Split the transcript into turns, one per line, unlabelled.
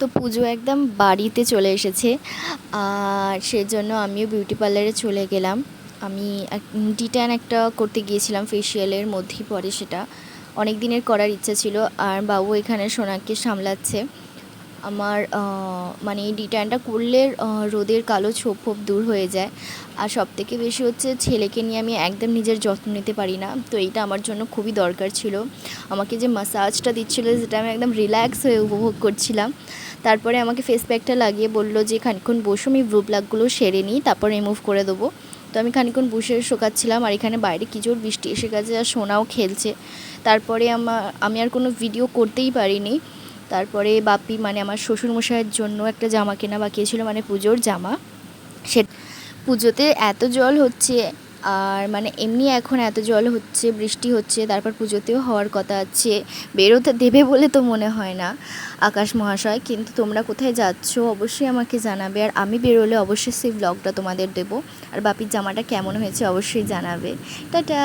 তো পুজো একদম বাড়িতে চলে এসেছে। আর সেজন্য আমিও বিউটি পার্লারে চলে গেলাম। আমি ডিটান একটা করতে গিয়েছিলাম ফেসিয়ালের মধ্যেই পরে সেটা। অনেক দিনের করার ইচ্ছা ছিল। আর বাবু এখানে সোনাকে সামলাচ্ছে। আমার মানে এই ডিট্যানটা করলে রোদের কালো ছোপ ফোপ দূর হয়ে যায়। আর সব থেকে বেশি হচ্ছে ছেলেকে নিয়ে আমি একদম নিজের যত্ন নিতে পারি না। তো এইটা আমার জন্য খুবই দরকার ছিল। আমাকে যে মাসাজটা দিচ্ছিল যেটা আমি একদম রিল্যাক্স হয়ে উপভোগ করছিলাম। তারপরে আমাকে ফেস প্যাকটা লাগিয়ে বলল যে খানিক্ষণ বসো, আমি ব্লু প্লাকগুলো সেরে নিই, তারপর রিমুভ করে দেবো। তো আমি খানিক্ষণ বসে শোকাচ্ছিলাম, আর এখানে বাইরে কি জোর বৃষ্টি এসে গেছে, আর সোনাও খেলছে। তারপরে আমার আমি আর কোনো ভিডিও করতেই পারিনি। তারপরে বাপি মানে আমার শ্বশুরমশাইয়ের জন্য একটা জামা কেনা বাকি ছিল মানে পুজোর জামা। সে পুজোতে এত জল হচ্ছে, আর মানে এমনি এখন এত জল হচ্ছে, বৃষ্টি হচ্ছে, তারপর পুজোতেও হওয়ার কথা আছে। বেরোতে দেবে বলে তো মনে হয় না আকাশ মহাশয়, কিন্তু তোমরা কোথায় যাচ্ছ অবশ্যই আমাকে জানাবে। আর আমি বেরোলে অবশ্যই সেই ব্লগটা তোমাদের দেবো। আর বাপির জামাটা কেমন হয়েছে অবশ্যই জানাবে। টাটা!